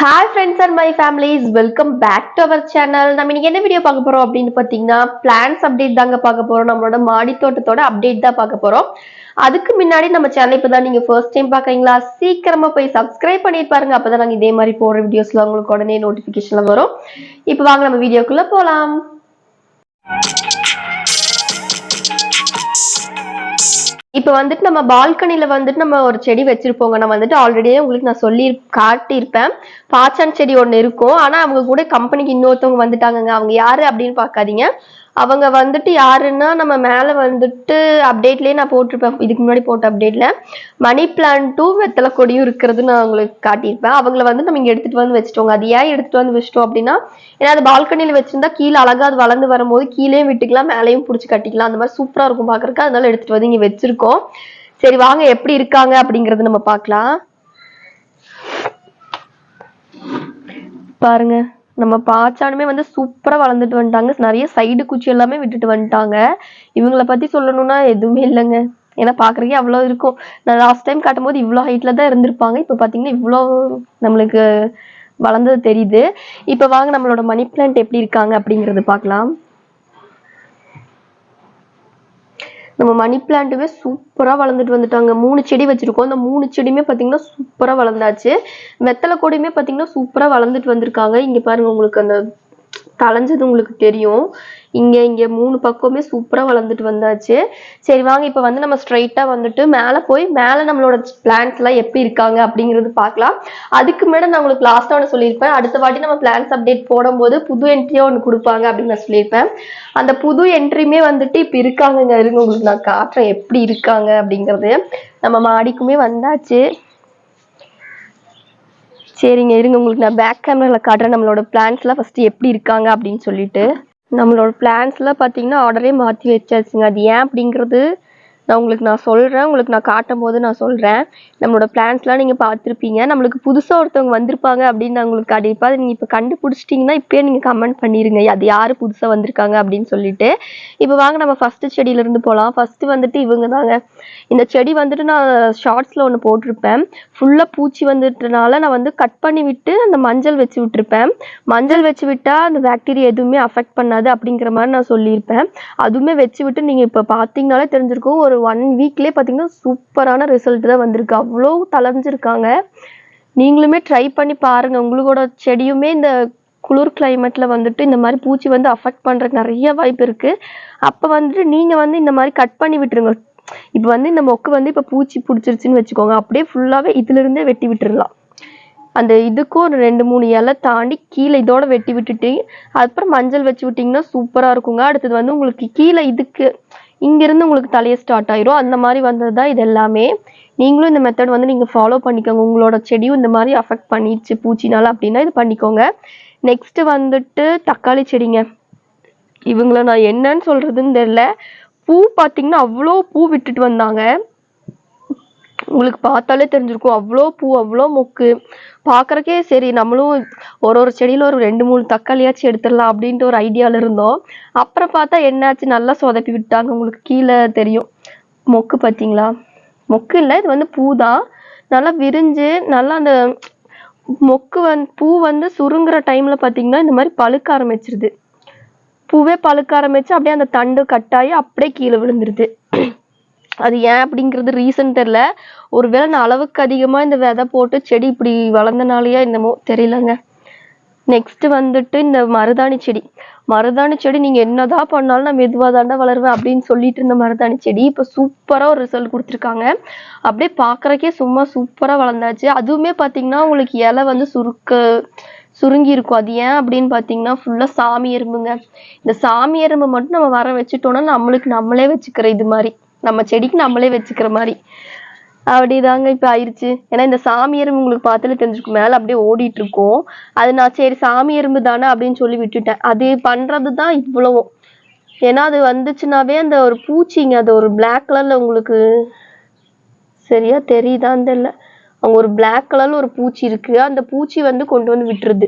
Hi friends and my families welcome back to our channel நம்ம இன்னைக்கு என்ன video பார்க்க போறோம் அப்படின்னு பார்த்தீங்கன்னா பிளான்ஸ் அப்டேட் தாங்க பார்க்க போறோம். நம்மளோட மாடி தோட்டத்தோட அப்டேட் தான் பார்க்க போறோம். அதுக்கு முன்னாடி நம்ம சேனல் இப்போ தான் நீங்க ஃபர்ஸ்ட் டைம் பார்க்குறீங்களா சீக்கிரமா போய் சப்ஸ்கிரைப் பண்ணிட்டு பாருங்க. அப்பதான் நாங்க இதே மாதிரி போடுற வீடியோஸ்ல உங்களுக்கு உடனே நோட்டிபிகேஷன்ல வரும். இப்போ வாங்க நம்ம வீடியோக்குள்ள போலாம். இப்போ வந்துட்டு நம்ம பால்கனில வந்துட்டு நம்ம ஒரு செடி வச்சிருப்போங்க. நான் வந்துட்டு ஆல்ரெடியே உங்களுக்கு நான் சொல்லி காட்டியிருப்பேன். பாச்சான் செடி ஒன்று இருக்கும். ஆனா அவங்க கூட கம்பெனிக்கு இன்னொருத்தவங்க வந்துட்டாங்கங்க. அவங்க யாரு அப்படின்னு பார்க்காதீங்க. அவங்க வந்துட்டு யாருன்னா நம்ம மேல வந்துட்டு அப்டேட்லயே நான் போட்டிருப்பேன். இதுக்கு முன்னாடி போட்ட அப்டேட்ல மணி பிளான்ட்டும் வெத்தலை கொடியும் இருக்கிறது நான் உங்களுக்கு காட்டியிருப்பேன். அவங்கள வந்து நம்ம இங்க எடுத்துட்டு வந்து வச்சுட்டோங்க. அது ஏன் எடுத்துட்டு வந்து வச்சிட்டோம் அப்படின்னா ஏன்னா அது பால்கனியில் வச்சிருந்தா கீழே அழகா அது வளர்ந்து வரும்போது கீழேயும் விட்டுக்கலாம் மேலேயும் பிடிச்சி கட்டிக்கலாம். அந்த மாதிரி சூப்பரா இருக்கும் பாக்குறதுக்கு அதனால எடுத்துட்டு வந்து இங்க வச்சிருக்கோம். சரி வாங்க எப்படி இருக்காங்க அப்படிங்கறது நம்ம பார்க்கலாம். பாருங்க. நம்ம பாச்சானுமே வந்து சூப்பராக வளர்ந்துட்டு வந்துட்டாங்க. நிறைய சைடு குச்சி எல்லாமே விட்டுட்டு வந்துட்டாங்க. இவங்கள பற்றி சொல்லணும்னா எதுவுமே இல்லைங்க. ஏன்னா பாக்குறதுக்கே அவ்வளோ இருக்கும். நான் லாஸ்ட் டைம் காட்டும்போது இவ்வளோ ஹைட்டில் தான் இருந்திருப்பாங்க. இப்போ பார்த்தீங்கன்னா இவ்வளோ நம்மளுக்கு வளர்ந்தது தெரியுது. இப்போ வாங்க நம்மளோட மணி பிளான்ட் எப்படி இருக்காங்க அப்படிங்கிறது பார்க்கலாம். நம்ம மணி பிளான்ட்டுமே சூப்பரா வளர்ந்துட்டு வந்துட்டாங்க. மூணு செடி வச்சிருக்கோம். அந்த மூணு செடியுமே பாத்தீங்கன்னா சூப்பரா வளர்ந்தாச்சு. வெத்தலை கொடியுமே பாத்தீங்கன்னா சூப்பரா வளர்ந்துட்டு வந்திருக்காங்க. இங்க பாருங்க உங்களுக்கு அந்த தளைஞ்சது உங்களுக்கு தெரியும். இங்கே இங்கே மூணு பக்கமே சூப்பராக வளர்ந்துட்டு வந்தாச்சு. சரி வாங்க இப்போ வந்து நம்ம ஸ்ட்ரைட்டாக வந்துட்டு மேலே போய் மேலே நம்மளோட பிளான்ஸ்லாம் எப்படி இருக்காங்க அப்படிங்கிறது பார்க்கலாம். அதுக்கு மேடம் நான் உங்களுக்கு லாஸ்ட்டாக ஒன்று சொல்லியிருப்பேன். அடுத்த வாட்டி நம்ம பிளான்ஸ் அப்டேட் போடும்போது புது என்ட்ரியாக ஒன்று கொடுப்பாங்க அப்படின்னு நான் சொல்லியிருப்பேன். அந்த புது என்ட்ரியுமே வந்துட்டு இப்போ இருக்காங்கங்க. இருங்க உங்களுக்கு நான் காட்டுறேன் எப்படி இருக்காங்க அப்படிங்கிறது. நம்ம மாடிக்குமே வந்தாச்சு. சரிங்க இருங்க உங்களுக்கு நான் பேக் கேமராவில் காட்டுறேன். நம்மளோட பிளான்ஸ்லாம் ஃபஸ்ட்டு எப்படி இருக்காங்க அப்படின்னு சொல்லிட்டு. நம்மளோட பிளான்ஸ்லாம் பார்த்தீங்கன்னா ஆர்டரே மாற்றி வச்சாச்சுங்க. அது ஏன் அப்படிங்கிறது நான் உங்களுக்கு நான் சொல்கிறேன் உங்களுக்கு நான் காட்டும் போது நான் சொல்கிறேன் நம்மளோட பிளான்ஸ்லாம் நீங்கள் பார்த்துருப்பீங்க. நம்மளுக்கு புதுசாக ஒருத்தவங்க வந்திருப்பாங்க அப்படின்னு நான் உங்களுக்கு கண்டிப்பாக நீங்கள் இப்போ கண்டுபிடிச்சிட்டிங்கன்னா இப்போயே நீங்கள் கமெண்ட் பண்ணிடுங்க அது யார் புதுசாக வந்திருக்காங்க அப்படின்னு சொல்லிட்டு. இப்போ வாங்க நம்ம ஃபஸ்ட்டு செடியிலேருந்து போகலாம் ஃபஸ்ட்டு வந்துட்டு இவங்க தாங்க இந்த செடி வந்துட்டு நான் ஷார்ட்ஸில் ஒன்று போட்டிருப்பேன். ஃபுல்லாக பூச்சி வந்துட்டனால நான் வந்து கட் பண்ணி விட்டு அந்த மஞ்சள் வச்சு விட்டுருப்பேன். மஞ்சள் வச்சு விட்டால் அந்த பாக்டீரியா எதுவுமே அஃபெக்ட் பண்ணாது அப்படிங்கிற மாதிரி நான் சொல்லியிருப்பேன். அதுவுமே வச்சு விட்டு நீங்கள் இப்போ பார்த்தீங்கனாலே தெரிஞ்சிருக்கும். ஒரு ஒன் வீக்லேயே பார்த்தீங்கன்னா சூப்பரான ரிசல்ட் தான் வந்திருக்கு. அவ்வளோ தளர்ந்துருக்காங்க. நீங்களுமே ட்ரை பண்ணி பாருங்கள் உங்களோட செடியுமே இந்த குளிர் கிளைமேட்டில் வந்துட்டு இந்த மாதிரி பூச்சி வந்து அஃபெக்ட் பண்றதுக்கு நிறைய வாய்ப்பு இருக்குது அப்போ வந்துட்டு நீங்கள் வந்து இந்த மாதிரி கட் பண்ணி விட்டுருங்க. இப்போ வந்து இந்த மொக்கு வந்து இப்போ பூச்சி பிடிச்சிருச்சுன்னு வச்சுக்கோங்க. அப்படியே ஃபுல்லாகவே இதுல இருந்தே வெட்டி விட்டுறலாம். அந்த இதுக்கும் ஒரு ரெண்டு மூணு இலை தாண்டி கீழே இதோட வெட்டி விட்டுட்டு அதுக்கப்புறம் மஞ்சள் வச்சு விட்டிங்கன்னா சூப்பராக இருக்குங்க. அடுத்தது வந்து உங்களுக்கு கீழே இதுக்கு இங்கேருந்து உங்களுக்கு தலையை ஸ்டார்ட் ஆயிரும். அந்த மாதிரி வந்தது தான் இது எல்லாமே. நீங்களும் இந்த மெத்தட் வந்து நீங்கள் ஃபாலோ பண்ணிக்கோங்க. உங்களோட செடியும் இந்த மாதிரி அஃபெக்ட் பண்ணிடுச்சு பூச்சினால அப்படின்னா இது பண்ணிக்கோங்க. நெக்ஸ்ட்டு வந்துட்டு தக்காளி செடிங்க. இவங்கள நான் என்னன்னு சொல்கிறதுன்னு தெரில பூ பார்த்தீங்கன்னா அவ்வளோ பூ விட்டுட்டு வந்தாங்க. உங்களுக்கு பார்த்தாலே தெரிஞ்சிருக்கும். அவ்வளோ பூ அவ்வளோ மொக்கு. பார்க்கறக்கே சரி நம்மளும் ஒரு ஒரு செடியில் ஒரு ரெண்டு மூணு தக்காளியாச்சும் எடுத்துடலாம் அப்படின்ட்டு ஒரு ஐடியாவில் இருந்தோம். அப்புறம் பார்த்தா என்னாச்சு? நல்லா சொதப்பி விட்டாங்க. உங்களுக்கு கீழே தெரியும். மொக்கு பார்த்தீங்களா? மொக்கு இல்லை இது வந்து பூ தான். நல்லா விரிஞ்சு நல்லா அந்த மொக்கு வந் பூ வந்து சுருங்குற டைமில் பார்த்தீங்கன்னா இந்த மாதிரி பழுக்க ஆரம்பிச்சிருது. பூவே பழுக்க ஆரம்பிச்சு அப்படியே அந்த தண்டு கட்டாயி அப்படியே கீழே விழுந்துருது. அது ஏன் அப்படிங்கிறது ரீசன் தெரில ஒருவேளை நான் அளவுக்கு அதிகமாக இந்த விதை போட்டு செடி இப்படி வளர்ந்தனாலயா என்னமோ தெரியலங்க. நெக்ஸ்ட்டு வந்துட்டு இந்த மருதாணி செடி. மருதாணி செடி நீங்க என்னதான் பண்ணாலும் நான் மெதுவாக தாண்டா வளருவேன் அப்படின்னு சொல்லிட்டு இருந்த மருதாணி செடி இப்போ சூப்பராக ஒரு ரிசல்ட் கொடுத்துருக்காங்க. அப்படியே பார்க்குறக்கே சும்மா சூப்பராக வளர்ந்தாச்சு. அதுவுமே பார்த்தீங்கன்னா உங்களுக்கு இலை வந்து சுருக்க சுருங்கி இருக்கும். அது ஏன் அப்படின்னு பார்த்தீங்கன்னா ஃபுல்லாக சாமி எறும்புங்க. இந்த சாமி எறும்பு மட்டும் நம்ம வர வச்சுட்டோம்னா நம்மளுக்கு நம்மளே வச்சுக்கிற இது மாதிரி. நம்ம செடிக்கு நம்மளே வச்சுக்கிற மாதிரி. அப்படிதாங்க இப்ப ஆயிடுச்சு ஏன்னா இந்த சாமி எறும்பு உங்களுக்கு பார்த்தாலே தெரிஞ்சுக்கும். மேல அப்படியே ஓடிட்டு இருக்கோம் அது நான் சரி சாமி எறும்பு தானே அப்படின்னு சொல்லி விட்டுட்டேன். அது பண்றது தான் இவ்வளவும் ஏன்னா அது வந்துச்சுனாவே அந்த ஒரு பூச்சிங்க அது ஒரு பிளாக் கலர்ல உங்களுக்கு சரியா தெரியுதான்னு தெரியல. அங்க ஒரு பிளாக் கலர்ல ஒரு பூச்சி இருக்கு. அந்த பூச்சி வந்து கொண்டு வந்து விட்டுருது.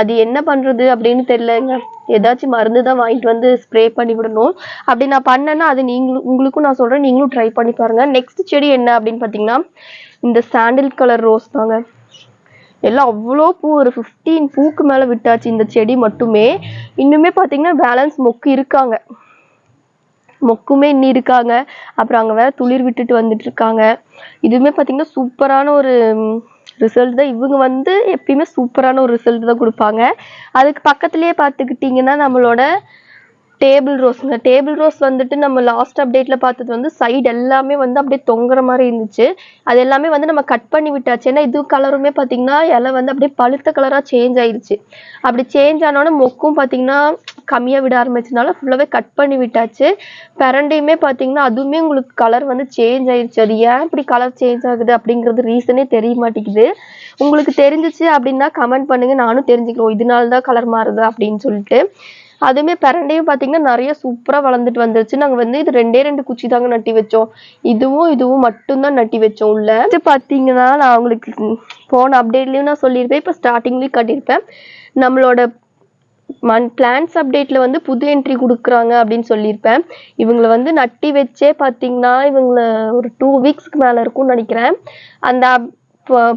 அது என்ன பண்றது அப்படின்னு தெரியலங்க. ஏதாச்சும் மருந்து தான் வாங்கிட்டு வந்து ஸ்ப்ரே பண்ணி விடணும். அப்படி நான் பண்ணேன்னா அது நீங்களும் உங்களுக்கும் நான் சொல்றேன். நீங்களும் ட்ரை பண்ணி பாருங்க. நெக்ஸ்ட் செடி என்ன அப்படின்னு பார்த்தீங்கன்னா இந்த சாண்டில் கலர் ரோஸ் தாங்க. எல்லாம் அவ்வளோ பூ ஒரு ஃபிஃப்டீன் பூக்கு மேலே விட்டாச்சு இந்த செடி மட்டுமே. இன்னுமே பார்த்தீங்கன்னா பேலன்ஸ் மொக்கு இருக்காங்க. மொக்குமே இன்னி இருக்காங்க அப்புறம் அங்கே வேற துளிர் விட்டுட்டு வந்துட்டு இருக்காங்க இதுவுமே பார்த்தீங்கன்னா சூப்பரான ஒரு ரிசல்ட் தான். இவங்க வந்து எப்பயுமே சூப்பரான ஒரு ரிசல்ட் தான் கொடுப்பாங்க. அதுக்கு பக்கத்துலேயே பார்த்துக்கிட்டிங்கன்னா நம்மளோட டேபிள் ரோஸுங்க டேபிள் ரோஸ் வந்துட்டு நம்ம லாஸ்ட் அப்டேட்ல பார்த்தது வந்து சைடு எல்லாமே வந்து அப்படியே தொங்குற மாதிரி இருந்துச்சு. அது எல்லாமே வந்து நம்ம கட் பண்ணி விட்டாச்சு. ஏன்னா இது கலருமே பார்த்தீங்கன்னா இலை வந்து அப்படியே பழுத்த கலராக சேஞ்ச் ஆயிடுச்சு அப்படி சேஞ்ச் ஆனோடனே மொக்கும் பார்த்தீங்கன்னா கம்மியாக விட ஆரம்பிச்சதுனால ஃபுல்லாகவே கட் பண்ணி விட்டாச்சு. பிரண்டையுமே பார்த்தீங்கன்னா அதுவுமே உங்களுக்கு கலர் வந்து சேஞ்ச் ஆயிடுச்சு அது ஏன் இப்படி கலர் சேஞ்ச் ஆகுது அப்படிங்கிறது ரீசனே தெரிய மாட்டேங்குது. உங்களுக்கு தெரிஞ்சிச்சு அப்படின்னா கமெண்ட் பண்ணுங்க. நானும் தெரிஞ்சுக்கிறோம் இதனால தான் கலர் மாறுது அப்படின்னு சொல்லிட்டு. அதுவுமே பிரண்டையும் பார்த்தீங்கன்னா நிறைய சூப்பராக வளர்ந்துட்டு வந்துருச்சு. நாங்கள் வந்து இது ரெண்டே ரெண்டு குச்சி தாங்க நட்டி வச்சோம். இதுவும் இதுவும் மட்டும்தான் நட்டி வச்சோம் உள்ள. இது பார்த்தீங்கன்னா நான் உங்களுக்கு போன அப்டேட்லேயும் நான் சொல்லியிருப்பேன். இப்போ ஸ்டார்டிங்லேயும் கட்டியிருப்பேன். நம்மளோட மண் பிளான்ஸ் அப்டேட்டில் வந்து புது என்ட்ரி கொடுக்குறாங்க அப்படின்னு சொல்லியிருப்பேன். இவங்களை வந்து நட்டி வச்சே பார்த்தீங்கன்னா இவங்களை ஒரு டூ வீக்ஸ்க்கு மேலே இருக்கும்னு நினைக்கிறேன். அந்த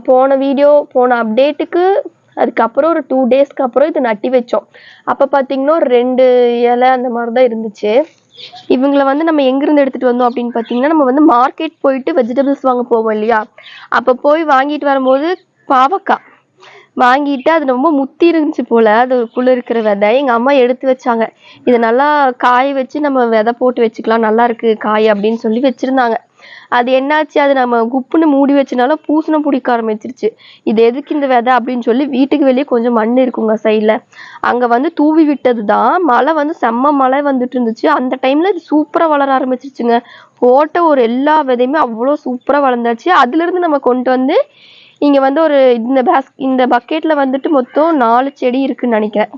போன வீடியோ போன அப்டேட்டுக்கு அதுக்கப்புறம் ஒரு டூ டேஸ்க்கு அப்புறம் இது நட்டி வச்சோம். அப்போ பார்த்தீங்கன்னா ஒரு ரெண்டு இலை அந்த மாதிரி தான் இருந்துச்சு. இவங்களை வந்து நம்ம எங்கிருந்து எடுத்துட்டு வந்தோம் அப்படின்னு பார்த்தீங்கன்னா நம்ம வந்து மார்க்கெட் போயிட்டு வெஜிடபிள்ஸ் வாங்க போவோம் இல்லையா? அப்போ போய் வாங்கிட்டு வரும்போது பாவக்காய். வாங்கிட்டு அது ரொம்ப முத்தி இருந்துச்சு போல. அது குள்ள இருக்கிற விதை எங்கள் அம்மா எடுத்து வச்சாங்க. இது நல்லா காய வச்சு நம்ம விதை போட்டு வச்சுக்கலாம். நல்லா இருக்கு காய் அப்படின்னு சொல்லி வச்சுருந்தாங்க. அது என்னாச்சு? அது நம்ம குப்புன்னு மூடி வச்சனால பூசணம் பிடிக்க ஆரம்பிச்சிருச்சு. இது எதுக்கு இந்த விதை அப்படின்னு சொல்லி வீட்டுக்கு வெளியே கொஞ்சம் மண் இருக்குங்க சைடில் அங்கே வந்து தூவி விட்டது தான் மழை வந்து செம்ம மழை வந்துட்டு இருந்துச்சு. அந்த டைமில் இது சூப்பராக வளர ஆரம்பிச்சிருச்சுங்க. போட்ட ஒரு எல்லா விதையுமே அவ்வளோ சூப்பராக வளர்ந்தாச்சு. அதுலேருந்து நம்ம கொண்டு வந்து இங்கே வந்து ஒரு இந்த பேஸ் இந்த பக்கெட்டில் வந்துட்டு மொத்தம் நாலு செடி இருக்குதுன்னு நினைக்கிறேன்.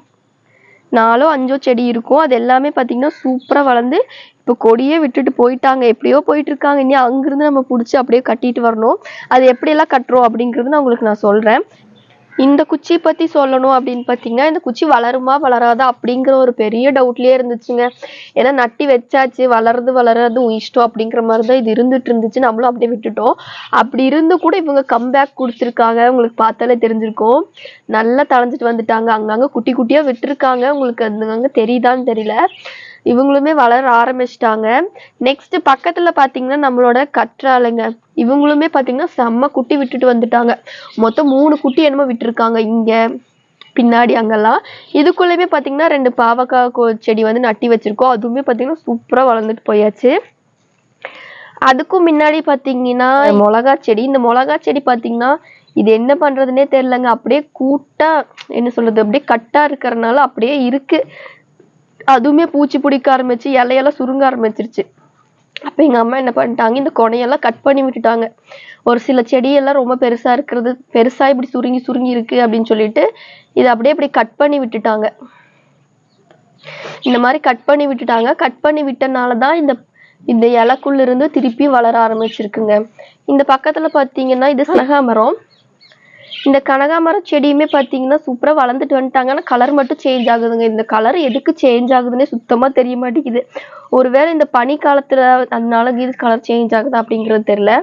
நாலோ அஞ்சோ செடி இருக்கும். அது எல்லாமே பார்த்திங்கன்னா சூப்பராக வளர்ந்து இப்போ கொடியே விட்டுட்டு போயிட்டாங்க. எப்படியோ போயிட்டுருக்காங்க. இனி அங்கேருந்து நம்ம பிடிச்சி அப்படியே கட்டிட்டு வரணும். அது எப்படியெல்லாம் கட்டுறோம் அப்படிங்கிறது நான் உங்களுக்கு நான் சொல்கிறேன் இந்த குச்சி பற்றி சொல்லணும் அப்படின்னு பார்த்தீங்கன்னா இந்த குச்சி வளருமா வளராதா அப்படிங்கிற ஒரு பெரிய டவுட்லேயே இருந்துச்சுங்க. ஏன்னா நட்டி வச்சாச்சு வளருது வளராது உன் இஷ்டம் அப்படிங்கிற மாதிரி தான் இது இருந்துட்டு இருந்துச்சு. நம்மளும் அப்படியே விட்டுட்டோம். அப்படி இருந்து கூட இவங்க கம்பேக் கொடுத்துருக்காங்க. உங்களுக்கு பார்த்தாலே தெரிஞ்சிருக்கும். நல்லா தளைஞ்சிட்டு வந்துட்டாங்க. அங்கங்க குட்டி குட்டியா விட்டுருக்காங்க. உங்களுக்கு அங்கங்க தெரியுதான்னு தெரியல. இவங்களுமே வளர ஆரம்பிச்சிட்டாங்க. நெக்ஸ்ட் பக்கத்துல பாத்தீங்கன்னா நம்மளோட கற்றாழைங்க. இவங்களுமே பாத்தீங்கன்னா செம்ம குட்டி விட்டுட்டு வந்துட்டாங்க. மொத்தம் மூணு குட்டி என்னமோ விட்டுருக்காங்க இங்க பின்னாடி அங்கெல்லாம். இதுக்குள்ளேயுமே பாத்தீங்கன்னா ரெண்டு பாவக்காய் செடி வந்து நட்டி வச்சிருக்கோம். அதுவுமே பாத்தீங்கன்னா சூப்பரா வளர்ந்துட்டு போயாச்சு. அதுக்கும் முன்னாடி பாத்தீங்கன்னா மிளகா செடி. இந்த மிளகா செடி பாத்தீங்கன்னா இது என்ன பண்றதுனே தெரியலங்க. அப்படியே கூட்டா என்ன சொல்றது அப்படியே கட்டா இருக்கறனால அப்படியே இருக்கு. அதுவுமே பூச்சி பிடிக்க ஆரம்பிச்சு இலையெல்லாம் சுருங்க ஆரம்பிச்சிருச்சு. அப்ப எங்க அம்மா என்ன பண்ணிட்டாங்க இந்த கொனையெல்லாம் கட் பண்ணி விட்டுட்டாங்க. ஒரு சில செடியெல்லாம் ரொம்ப பெருசா இருக்கிறது பெருசா இப்படி சுருங்கி சுருங்கி இருக்கு அப்படின்னு சொல்லிட்டு இதை அப்படியே இப்படி கட் பண்ணி விட்டுட்டாங்க. இந்த மாதிரி கட் பண்ணி விட்டுட்டாங்க. கட் பண்ணி விட்டனால தான் இந்த இந்த இலைக்குள்ள இருந்து திருப்பி வளர ஆரம்பிச்சிருக்குங்க. இந்த பக்கத்துல பாத்தீங்கன்னா இது கனகாமரம் இந்த கனகாமரம் செடியுமே பார்த்தீங்கன்னா சூப்பராக வளர்ந்துட்டு வந்துட்டாங்க. ஆனால் கலர் மட்டும் சேஞ்ச் ஆகுதுங்க. இந்த கலர் எதுக்கு சேஞ்ச் ஆகுதுன்னே சுத்தமாக தெரிய மாட்டேங்குது. ஒருவேளை இந்த பனி காலத்தில் அதனால இது கலர் சேஞ்ச் ஆகுதா அப்படிங்கிறது தெரில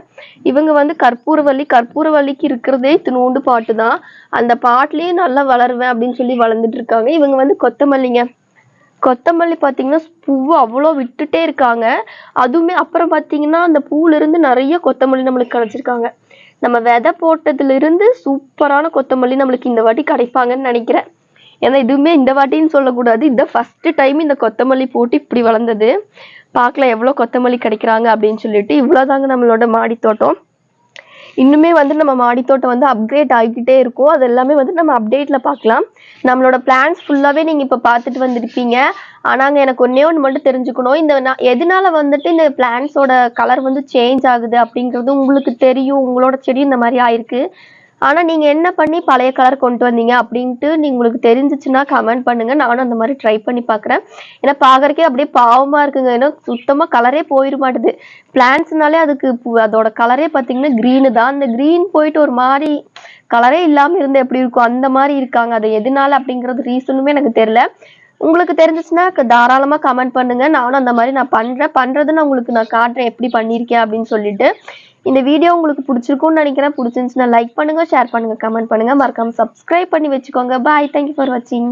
இவங்க வந்து கற்பூரவள்ளி கற்பூரவள்ளிக்கு இருக்கிறதே இத்தினோண்டு பாட்டு தான். அந்த பாட்டிலேயே நல்லா வளருவேன் அப்படின்னு சொல்லி வளர்ந்துட்டு இருக்காங்க. இவங்க வந்து கொத்தமல்லிங்க. கொத்தமல்லி பார்த்தீங்கன்னா பூவு அவ்வளோ விட்டுட்டே இருக்காங்க. அதுவுமே அப்புறம் பார்த்தீங்கன்னா அந்த பூவிலிருந்து நிறைய கொத்தமல்லி நம்மளுக்கு கிடைச்சிருக்காங்க. நம்ம விதை போட்டதுல இருந்து சூப்பரான கொத்தமல்லி நம்மளுக்கு இந்த வாட்டி கிடைப்பாங்கன்னு நினைக்கிறேன். ஏன்னா எதுவுமே இந்த வாட்டின்னு சொல்லக்கூடாது. இந்த ஃபஸ்ட்டு டைம் இந்த கொத்தமல்லி போட்டு இப்படி வளர்ந்தது. பார்க்கலாம் எவ்வளோ கொத்தமல்லி கிடைக்கிறாங்க அப்படின்னு சொல்லிட்டு இவ்வளோதாங்க நம்மளோட மாடி தோட்டம் இன்னுமே வந்து நம்ம மாடித்தோட்டம் வந்து அப்கிரேட் ஆகிக்கிட்டே இருக்கும். அது எல்லாமே வந்து நம்ம அப்டேட்ல பார்க்கலாம். நம்மளோட பிளான்ஸ் ஃபுல்லாகவே நீங்கள் இப்போ பார்த்துட்டு வந்திருப்பீங்க. ஆனாங்க எனக்கு ஒன்றே ஒன்று மட்டும் தெரிஞ்சுக்கணும். இந்த நான் எதனால வந்துட்டு இந்த பிளான்ஸோட கலர் வந்து சேஞ்ச் ஆகுது அப்படிங்கிறது உங்களுக்கு தெரியும். உங்களோட செடி இந்த மாதிரி ஆயிருக்கு. ஆனால் நீங்கள் என்ன பண்ணி பழைய கலர் கொண்டு வந்தீங்க அப்படின்ட்டு நீங்கள் உங்களுக்கு தெரிஞ்சிச்சுன்னா கமெண்ட் பண்ணுங்க. நானும் அந்த மாதிரி ட்ரை பண்ணி பார்க்குறேன் ஏன்னா பார்க்கறக்கே அப்படியே பாவமாக இருக்குங்க. ஏன்னா சுத்தமாக கலரே போயிட மாட்டுது. பிளான்ஸ்னாலே அதுக்கு பு- அதோட கலரே பார்த்தீங்கன்னா க்ரீனு தான். அந்த க்ரீன் போயிட்டு ஒரு மாதிரி கலரே இல்லாமல் இருந்தால் எப்படி இருக்கும்? அந்த மாதிரி இருக்காங்க. அது எதனால அப்படிங்கிறது ரீசனுமே எனக்கு தெரில உங்களுக்கு தெரிஞ்சிச்சுன்னா தாராளமாக கமெண்ட் பண்ணுங்க. நானும் அந்த மாதிரி நான் பண்ணுறேன் பண்ணுறது நான் உங்களுக்கு நான் காட்டுறேன். எப்படி பண்ணியிருக்கேன் அப்படின்னு சொல்லிட்டு. இந்த வீடியோ உங்களுக்கு பிடிச்சிருக்கும்னு நினைக்கிறேன். பிடிச்சிருந்துச்சுன்னா லைக் பண்ணுங்க ஷேர் பண்ணுங்க கமெண்ட் பண்ணுங்க. மறக்காம சப்ஸ்கிரைப் பண்ணி வச்சுக்கோங்க. பாய் தேங்க்யூ ஃபார் வாட்சிங்